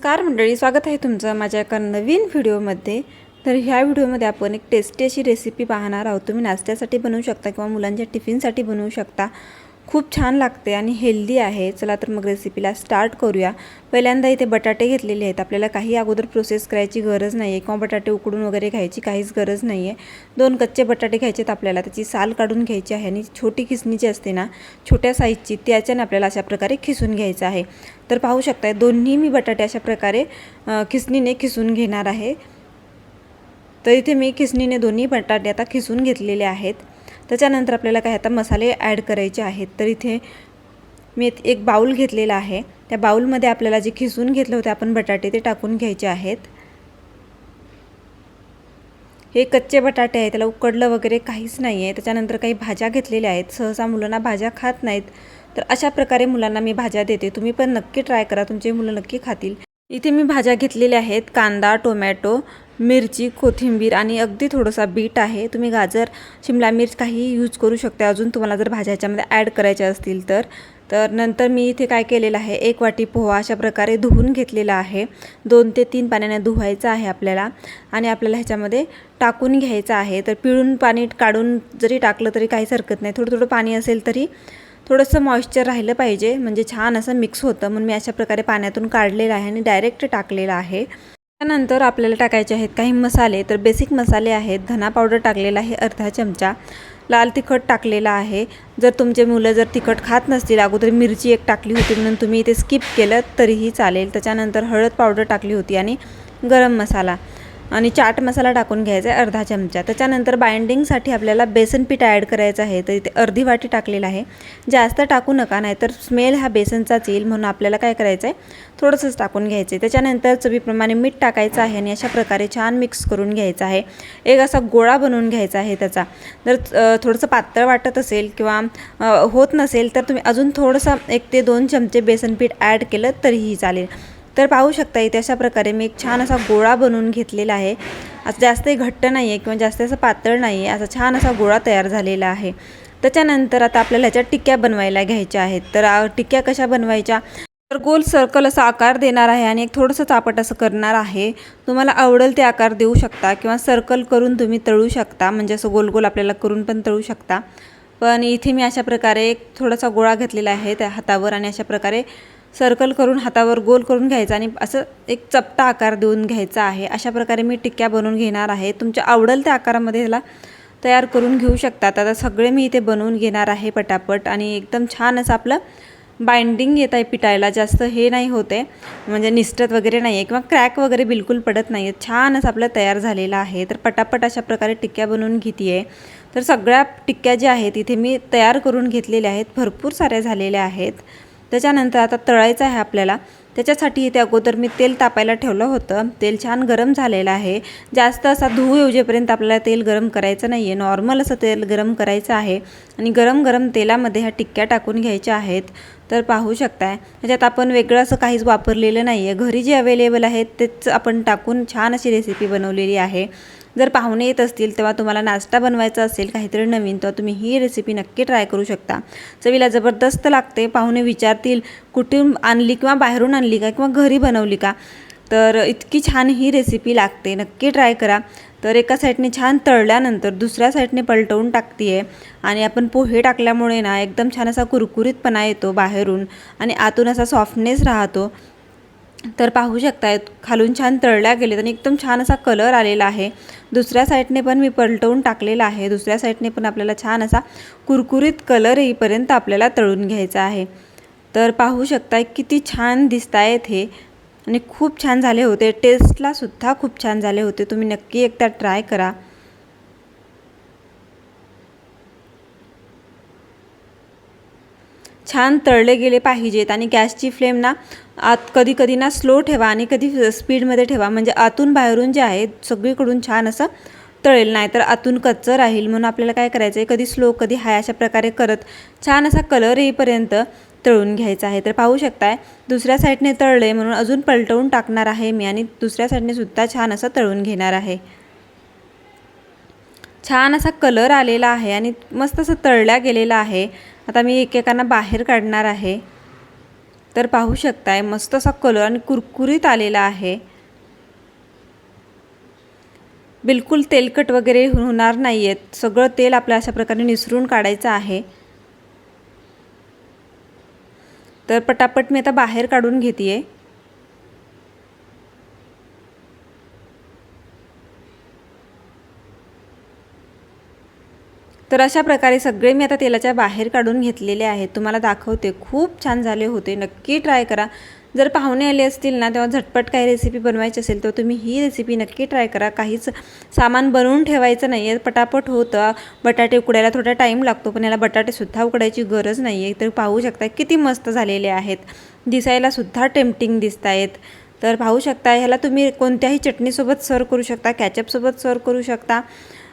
नमस्कार मंडळी स्वागत आहे तुमचं माझ्या एका नवीन व्हिडिओमध्ये. तर ह्या व्हिडिओमध्ये आपण एक टेस्टी अशी रेसिपी पाहणार आहोत. तुम्ही नाश्त्यासाठी बनवू शकता किंवा मुलांच्या टिफिनसाठी बनवू शकता. खूप छान लागते आणि हेल्दी आहे. चला तर मग रेसिपीला स्टार्ट करूया. पहिल्यांदा इथे बटाटे घेतलेले आहेत. आपल्याला काही अगोदर प्रोसेस करायची गरज नाही आहे किंवा बटाटे उकडून वगैरे घ्यायची काहीच गरज नाही आहे दोन कच्चे बटाटे घ्यायचे आहेत आपल्याला. त्याची साल काढून घ्यायची आहे आणि छोटी खिसणी जी असते ना छोट्या साईजची त्याच्याने आपल्याला अशा प्रकारे खिसून घ्यायचं आहे. तर पाहू शकताय दोन्ही मी बटाटे अशा प्रकारे खिसणीने खिसून घेणार आहे. तर इथे मी खिसणीने दोन्ही बटाटे आता खिसून घेतलेले आहेत. त्याच्यानंतर आपल्याला काय आता मसाले ॲड करायचे आहेत. तर इथे मी एक- बाऊल घेतलेला आहे. त्या बाऊलमध्ये आपल्याला जे खिसून घेतले होते आपण बटाटे ते टाकून घ्यायचे आहेत. हे कच्चे बटाटे आहेत. त्याला उकडलं वगैरे काहीच नाही आहे. त्याच्यानंतर काही भाज्या घेतलेल्या आहेत. सहसा मुलांना भाज्या खात नाहीत. तर अशा प्रकारे मुलांना मी भाज्या देते. तुम्ही पण नक्की ट्राय करा. तुमचे मुलं नक्की खातील. इथे मी भाज्या घेतलेल्या आहेत. कांदा टोमॅटो मिरची कोथिंबीर आणि अगदी थोडंसा बीट आहे. तुम्ही गाजर शिमला मिर्च काही यूज करू शकता. अजून तुम्हाला जर भाज्या ह्याच्यामध्ये ॲड करायच्या असतील तर. तर नंतर मी इथे काय केलेलं आहे? एक वाटी पोहा अशा प्रकारे धुवून घेतलेला आहे. दोन ते तीन पाण्याने धुवायचं आहे आपल्याला. आणि आपल्याला ह्याच्यामध्ये टाकून घ्यायचं आहे. तर पिळून पाणी काढून जरी टाकलं तरी काहीच हरकत नाही. थोडं थोडं पाणी असेल तरी थोडंसं मॉइश्चर राहिलं पाहिजे. म्हणजे छान असं मिक्स होतं. म्हणून मी अशा प्रकारे पाण्यातून काढलेलं आहे आणि डायरेक्ट टाकलेलं आहे. त्यानंतर आपल्याला टाकायचे आहेत काही मसाले. तर बेसिक मसाले आहेत. धना पावडर टाकलेला आहे अर्धा चमचा. लाल तिखट टाकलेला आहे. जर तुमचे मुलं जर तिखट खात नसतील अगोदर मिरची एक टाकली होती म्हणून तुम्ही इथे स्किप केलं तरीही चालेल. त्याच्यानंतर हळद पावडर टाकली होती आणि गरम मसाला. आणि चाट मसाला टाकून घ्यायचा आहे अर्धा चमचा. त्याच्यानंतर बाइंडिंगसाठी आपल्याला बेसन पीठ ॲड करायचं आहे. तर इथे अर्धी वाटी टाकलेलं आहे. जास्त टाकू नका नाहीतर स्मेल हा बेसनचाच येईल म्हणून आपल्याला काय करायचं आहे थोडंसंच टाकून घ्यायचं आहे त्याच्यानंतर चवीप्रमाणे मीठ टाकायचं आहे आणि अशा प्रकारे छान मिक्स करून घ्यायचं आहे. एक असा गोळा बनवून घ्यायचा आहे त्याचा. जर थोडंसं पातळ वाटत असेल किंवा होत नसेल तर तुम्ही अजून थोडंसं एक ते दोन चमचे बेसन पीठ ॲड केलं तरीही चालेल. तर पाहू शकता इथे अशा प्रकारे मी एक छान असा गोळा बनवून घेतलेला आहे. असं जास्तही घट्ट नाही आहे किंवा जास्त असं पातळ नाही आहे असा छान असा गोळा तयार झालेला आहे. त्याच्यानंतर आता आपल्याला ह्याच्या टिक्क्या बनवायला घ्यायच्या आहेत. तर टिक्क्या कशा बनवायच्या? तर गोल सर्कल असा आकार देणार आहे आणि एक थोडंसं चापट असं करणार आहे. तुम्हाला आवडेल ते आकार देऊ शकता किंवा सर्कल करून तुम्ही तळू शकता. म्हणजे असं गोल गोल आपल्याला करून पण तळू शकता. पण इथे मी अशा प्रकारे एक थोडासा गोळा घेतलेला आहे त्या हातावर आणि अशा प्रकारे सर्कल करून हातावर गोल करून घ्यायचा आणि असं एक चपटा आकार देऊन घ्यायचा आहे. अशा प्रकारे मी टिक्क्या बनवून घेणार आहे. तुमच्या आवडेल त्या आकारामध्ये ह्याला तयार करून घेऊ शकतात. आता सगळे मी इथे बनवून घेणार आहे पटापट आणि एकदम छान असं आपलं बाइंडिंग येत आहे पिटायला. जास्त हे नाही होते म्हणजे निसटत वगैरे नाही आहे किंवा क्रॅक वगैरे बिलकुल पडत नाही आहे. छान असं आपलं तयार झालेलं आहे. तर पटापट अशा प्रकारे टिक्क्या बनवून घेते आहे तर सगळ्या टिक्क्या ज्या आहेत इथे मी तयार करून घेतलेल्या आहेत. भरपूर साऱ्या झालेल्या आहेत. त्याच्यानंतर आता तळायचं आहे आपल्याला. त्याच्यासाठी इथे अगोदर मी तेल तापायला ठेवलं होतं. तेल छान गरम झालेलं आहे. जास्त असा धुऊ येऊजेपर्यंत आपल्याला तेल गरम करायचं नाही आहे नॉर्मल असं तेल गरम करायचं आहे. आणि गरम गरम तेलामध्ये ह्या टिक्क्या टाकून घ्यायच्या आहेत. तर पाहू शकताय. त्याच्यात आपण वेगळं असं काहीच वापरलेलं नाही आहे घरी जे अवेलेबल आहेत तेच आपण टाकून छान अशी रेसिपी बनवलेली आहे. जर पाहुणे येत असतील तेव्हा तुम्हाला नाश्ता बनवायचा असेल काहीतरी नवीन तेव्हा तुम्ही ही रेसिपी नक्की ट्राय करू शकता. चवीला जबरदस्त लागते. पाहुणे विचारतील कुठून आणली किंवा बाहेरून आणली का किंवा घरी बनवली का? तर इतकी छान ही रेसिपी लागते. नक्की ट्राय करा. तर एका साईडने छान तळल्यानंतर दुसऱ्या साईडने पलटवून टाकते आहे आणि आपण पोहे टाकल्यामुळे ना एकदम छान असा कुरकुरीतपणा येतो बाहेरून. आणि आतून असा सॉफ्टनेस राहतो. तर पाहू शकताय खालून छान तळल्या गेलेत आणि एकदम छान असा कलर आलेला आहे. दुसऱ्या साईडने पण मी पलटवून टाकलेला आहे. दुसऱ्या साईडने पण आपल्याला छान असा कुरकुरीत कलर येईपर्यंत आपल्याला तळून घ्यायचा आहे. तर पाहू शकताय किती छान दिसत आहेत हे. आणि खूप छान झाले होते. टेस्टलासुद्धा खूप छान झाले होते. तुम्ही नक्की एकदा ट्राय करा. छान तळले गेले पाहिजेत आणि गॅसची फ्लेम ना आत कधी कधी ना स्लो ठेवा आणि कधी स्पीडमध्ये ठेवा. म्हणजे आतून बाहेरून जे आहे सगळीकडून छान असं तळेल. नाही तर आतून कच्चं राहील. म्हणून आपल्याला काय करायचं आहे कधी स्लो कधी हाय अशा प्रकारे करत छान असा कलर येईपर्यंत तळून घ्यायचा आहे. तर पाहू शकताय दुसऱ्या साईडने तळले म्हणून अजून पलटवून टाकणार आहे मी आणि दुसऱ्या साईडने सुद्धा छान असं तळून घेणार आहे. छान असा कलर आलेला आहे आणि मस्त असं तळल्या गेलेला आहे. आता मी एकेकांना बाहेर काढणार आहे. तर पाहू शकताय मस्त असा कलर आणि कुरकुरीत आलेला आहे. बिलकुल तेलकट वगैरे होणार नाही आहेत सगळं तेल आपल्या अशा प्रकारे निसरून काढायचं आहे. तर पटापट मी आता बाहेर काढून घेते आहे तर अशा प्रकारे सगळे मी आता तेलाच्या बाहेर काढून घेतलेले आहेत. तुम्हाला दाखवते. खूप छान झाले होते. नक्की ट्राय करा. जर पाहुणे आले असतील ना तेव्हा झटपट काही रेसिपी बनवायची असेल तर तुम्ही ही रेसिपी नक्की ट्राय करा. काहीच सामान बनवून ठेवायचं नाही आहे पटापट होतं. बटाटे उकडायला थोडा टाईम लागतो पण याला बटाटेसुद्धा उकडायची गरज नाही आहे तर पाहू शकता किती मस्त झालेले आहेत. दिसायलासुद्धा टेम्पटिंग दिसत आहेत तर पाहू शकता ह्याला तुम्ही कोणत्याही चटणीसोबत सर्व करू शकता कॅचअपसोबत सर्व करू शकता.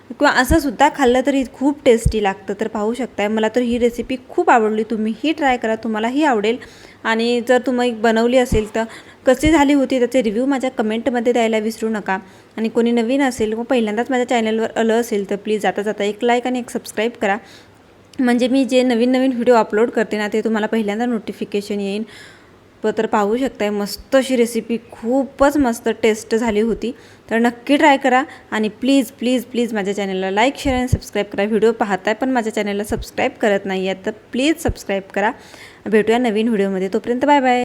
किंवा असं सुद्धा खाल्लं तरी खूप टेस्टी लागतं. तर पाहू शकताय. मला तर ही रेसिपी खूप आवडली. तुम्ही ही ट्राय करा. तुम्हालाही आवडेल. आणि जर तुम्ही बनवली असेल तर कशी झाली होती त्याचे रिव्ह्यू माझ्या कमेंटमध्ये द्यायला विसरू नका. आणि कोणी नवीन असेल व पहिल्यांदाच माझ्या चॅनलवर आलं असेल तर प्लीज जाता जाता एक लाईक आणि एक सबस्क्राईब करा. म्हणजे मी जे नवीन नवीन व्हिडिओ अपलोड करते ना ते तुम्हाला पहिल्यांदा नोटिफिकेशन येईल तर पाहू शकताय मस्त अशी रेसिपी खूपच मस्त टेस्ट झाली होती. तर नक्की ट्राय करा आणि प्लीज प्लीज प्लीज माझ्या चॅनलला लाईक शेअर आणि सबस्क्राईब करा. व्हिडिओ पाहताय पण माझ्या चॅनलला सबस्क्राईब करत नाही आहे तर प्लीज सबस्क्राईब करा. भेटूया नवीन व्हिडिओमध्ये तोपर्यंत बाय बाय